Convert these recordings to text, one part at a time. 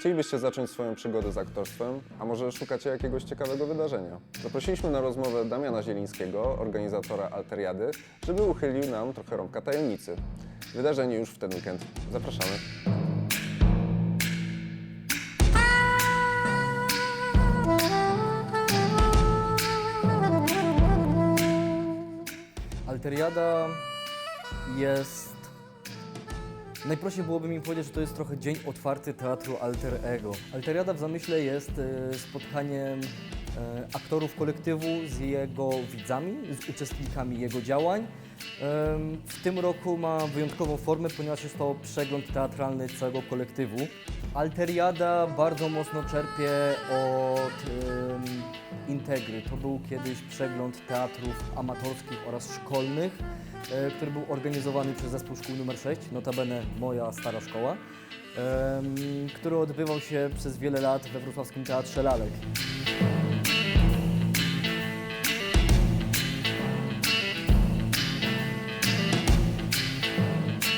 Chcielibyście zacząć swoją przygodę z aktorstwem, a może szukacie jakiegoś ciekawego wydarzenia? Zaprosiliśmy na rozmowę Damiana Zielińskiego, organizatora Alteriady, żeby uchylił nam trochę rąbka tajemnicy. Wydarzenie już w ten weekend. Zapraszamy. Alteriada jest. Najprościej byłoby mi powiedzieć, że to jest trochę dzień otwarty teatru Alter Ego. Alteriada w zamyśle jest e, spotkaniem e, aktorów kolektywu z jego widzami, z uczestnikami jego działań. W tym roku ma wyjątkową formę, ponieważ jest to przegląd teatralny całego kolektywu. Alteriada bardzo mocno czerpie od Integry. To był kiedyś przegląd teatrów amatorskich oraz szkolnych, który był organizowany przez zespół szkół nr 6, notabene moja stara szkoła, który odbywał się przez wiele lat we wrocławskim Teatrze Lalek.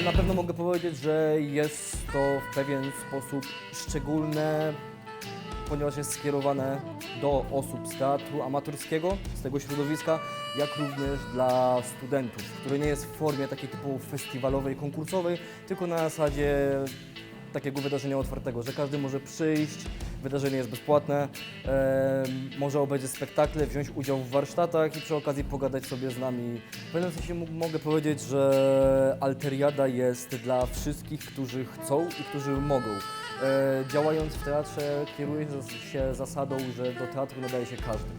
Na pewno mogę powiedzieć, że jest to w pewien sposób szczególne, ponieważ jest skierowane do osób z teatru amatorskiego, z tego środowiska, jak również dla studentów, które nie jest w formie takiej typowo festiwalowej, konkursowej, tylko na zasadzie takiego wydarzenia otwartego, że każdy może przyjść, wydarzenie jest bezpłatne, e, może obejrzeć spektakle, wziąć udział w warsztatach i przy okazji pogadać sobie z nami. W pewnym sensie mogę powiedzieć, że Alteriada jest dla wszystkich, którzy chcą i którzy mogą. E, działając w teatrze kieruje się zasadą, że do teatru nadaje się każdy.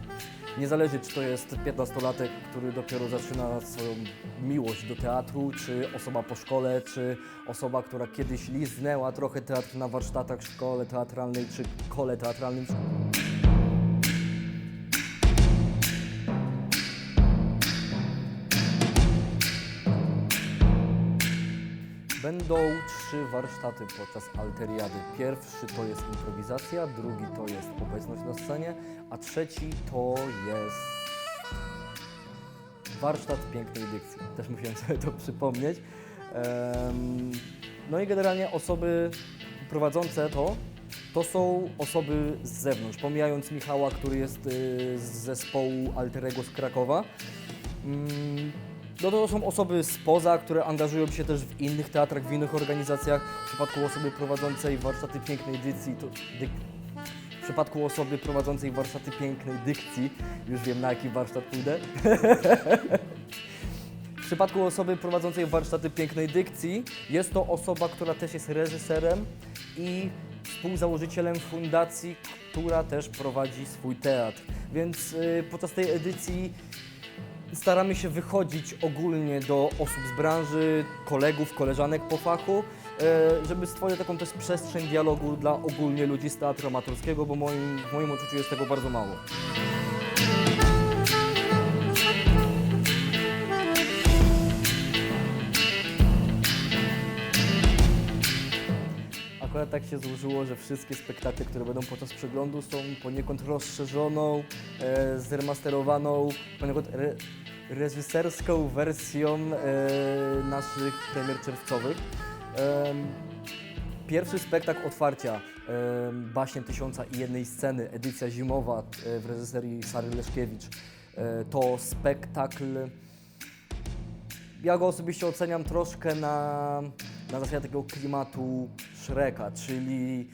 Nie zależy, czy to jest 15-latek, który dopiero zaczyna swoją miłość do teatru, czy osoba po szkole, czy osoba, która kiedyś liznęła trochę teatr na warsztatach w szkole teatralnej, czy kole teatralnym. Będą trzy warsztaty podczas Alteriady. Pierwszy to jest improwizacja, drugi to jest obecność na scenie, a trzeci to jest warsztat pięknej dykcji. Też musiałem sobie to przypomnieć. No i generalnie osoby prowadzące to, to są osoby z zewnątrz. Pomijając Michała, który jest y, z zespołu Alterego z Krakowa. No to są osoby spoza, które angażują się też w innych teatrach, w innych organizacjach. W przypadku osoby prowadzącej warsztaty pięknej dykcji, to dyk, w przypadku osoby prowadzącej warsztaty pięknej dykcji, już wiem na jaki warsztat pójdę. W przypadku osoby prowadzącej warsztaty pięknej dykcji jest to osoba, która też jest reżyserem i współzałożycielem fundacji, która też prowadzi swój teatr. Więc y, podczas tej edycji staramy się wychodzić ogólnie do osób z branży, kolegów, koleżanek po fachu, e, żeby stworzyć taką też przestrzeń dialogu dla ogólnie ludzi z teatru amatorskiego, bo moim, w moim odczuciu jest tego bardzo mało. Akurat tak się złożyło, że wszystkie spektakle, które będą podczas przeglądu są poniekąd rozszerzoną, e, zremasterowaną, poniekąd re, reżyserską wersją e, naszych premier czerwcowych. Em, Pierwszy spektakl otwarcia em, Baśnie Tysiąca i Jednej Sceny, edycja zimowa e, w reżyserii Sary Leszkiewicz. E, to spektakl ja go osobiście oceniam troszkę na, na zasadzie takiego klimatu Shreka, czyli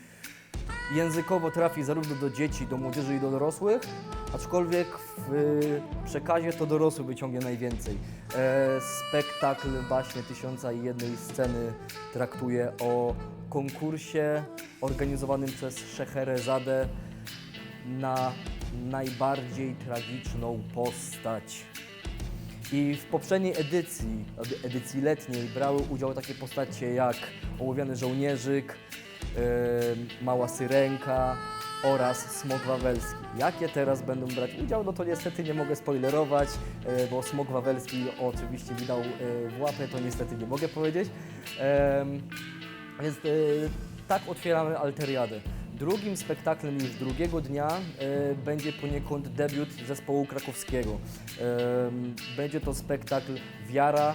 językowo trafi zarówno do dzieci, do młodzieży i do dorosłych, aczkolwiek w y, przekazie to dorosły wyciągnie najwięcej. E, spektakl Baśnie Tysiąca i Jednej Sceny traktuje o konkursie organizowanym przez Szeherezadę na najbardziej tragiczną postać. I w poprzedniej edycji, edy- edycji letniej, brały udział takie postacie jak Ołowiany Żołnierzyk, yy, Mała Syrenka oraz Smok Wawelski. Jakie teraz będą brać udział, no to niestety nie mogę spoilerować, yy, bo Smok Wawelski oczywiście mi dał yy, w łapę, to niestety nie mogę powiedzieć. Em, więc yy, tak otwieramy Alteriadę. Drugim spektaklem już drugiego dnia e, będzie poniekąd debiut zespołu krakowskiego. Em, będzie to spektakl Wiara,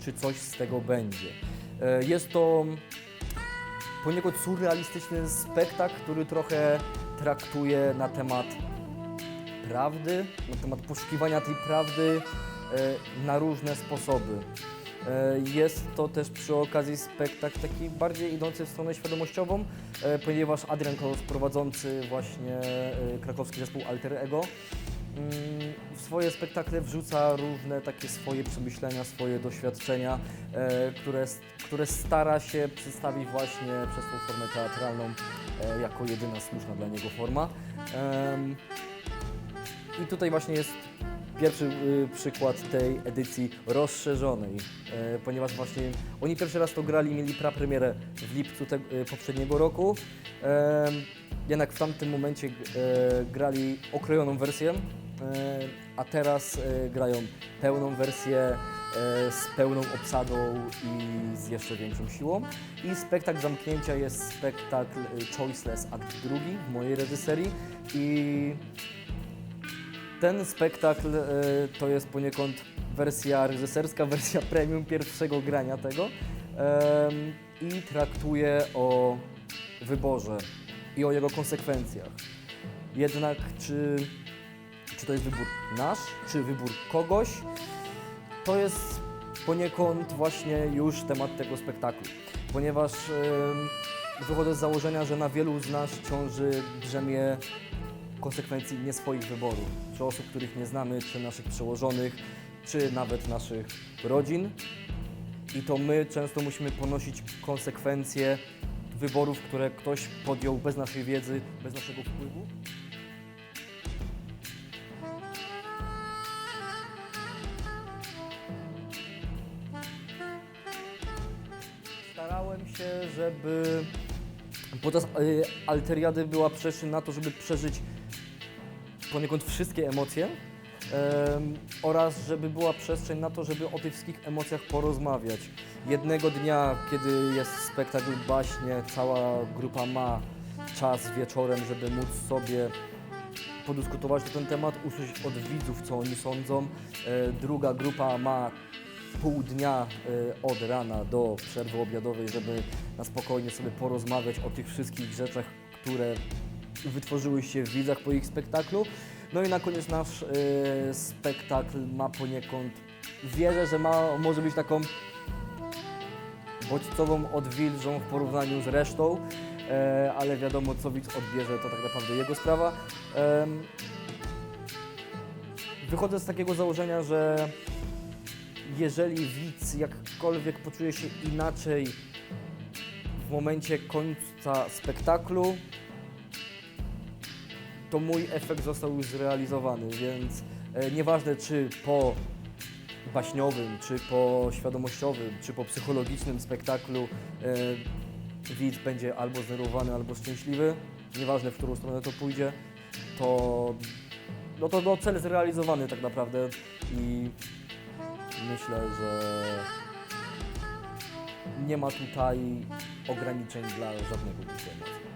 czy coś z tego będzie. E, jest to poniekąd surrealistyczny spektakl, który trochę traktuje na temat prawdy, na temat poszukiwania tej prawdy e, na różne sposoby. E, Jest to też przy okazji spektakl taki bardziej idący w stronę świadomościową, e, ponieważ Adrian Kolos, prowadzący właśnie e, krakowski zespół Alter Ego, mm, w swoje spektakle wrzuca różne takie swoje przemyślenia, swoje doświadczenia, które, które stara się przedstawić właśnie przez tą formę teatralną jako jedyna słuszna dla niego forma. I tutaj właśnie jest pierwszy y, przykład tej edycji rozszerzonej, e, ponieważ właśnie oni pierwszy raz to grali, mieli prapremierę w lipcu te, y, poprzedniego roku. Jednak w tamtym momencie e, grali okrojoną wersję, e, a teraz grają pełną wersję z pełną obsadą i z jeszcze większą siłą. I spektakl zamknięcia jest spektakl y, Choiceless Act drugi w mojej reżyserii i ten spektakl e, to jest poniekąd wersja reżyserska, wersja premium pierwszego grania tego i traktuje o wyborze i o jego konsekwencjach. Jednak czy, czy to jest wybór nasz, czy wybór kogoś, to jest poniekąd właśnie już temat tego spektaklu, ponieważ wychodzę z założenia, że na wielu z nas ciąży brzemię konsekwencji nie swoich wyborów, czy osób, których nie znamy, czy naszych przełożonych, czy nawet naszych rodzin. I to my często musimy ponosić konsekwencje wyborów, które ktoś podjął bez naszej wiedzy, bez naszego wpływu. Starałem się, żeby podczas y, alteriady była przestrzeń na to, żeby przeżyć poniekąd wszystkie emocje em, oraz żeby była przestrzeń na to, żeby o tych wszystkich emocjach porozmawiać. Jednego dnia, kiedy jest spektakl baśnie, cała grupa ma czas wieczorem, żeby móc sobie podyskutować na ten temat, usłyszeć od widzów, co oni sądzą. E, druga grupa ma pół dnia e, od rana do przerwy obiadowej, żeby na spokojnie sobie porozmawiać o tych wszystkich rzeczach, które wytworzyły się w widzach po ich spektaklu. No i na koniec nasz e, spektakl ma poniekąd, wierzę, że ma, może być taką bodźcową, odwilżą w porównaniu z resztą, e, ale wiadomo, co widz odbierze, to tak naprawdę jego sprawa. Wychodzę z takiego założenia, że jeżeli widz jakkolwiek poczuje się inaczej w momencie końca spektaklu, to mój efekt został już zrealizowany, więc e, nieważne czy po baśniowym, czy po świadomościowym, czy po psychologicznym spektaklu e, widz będzie albo zdenerwowany, albo szczęśliwy, nieważne w którą stronę to pójdzie, to no to no, cel zrealizowany tak naprawdę i myślę, że nie ma tutaj ograniczeń dla żadnego emocji.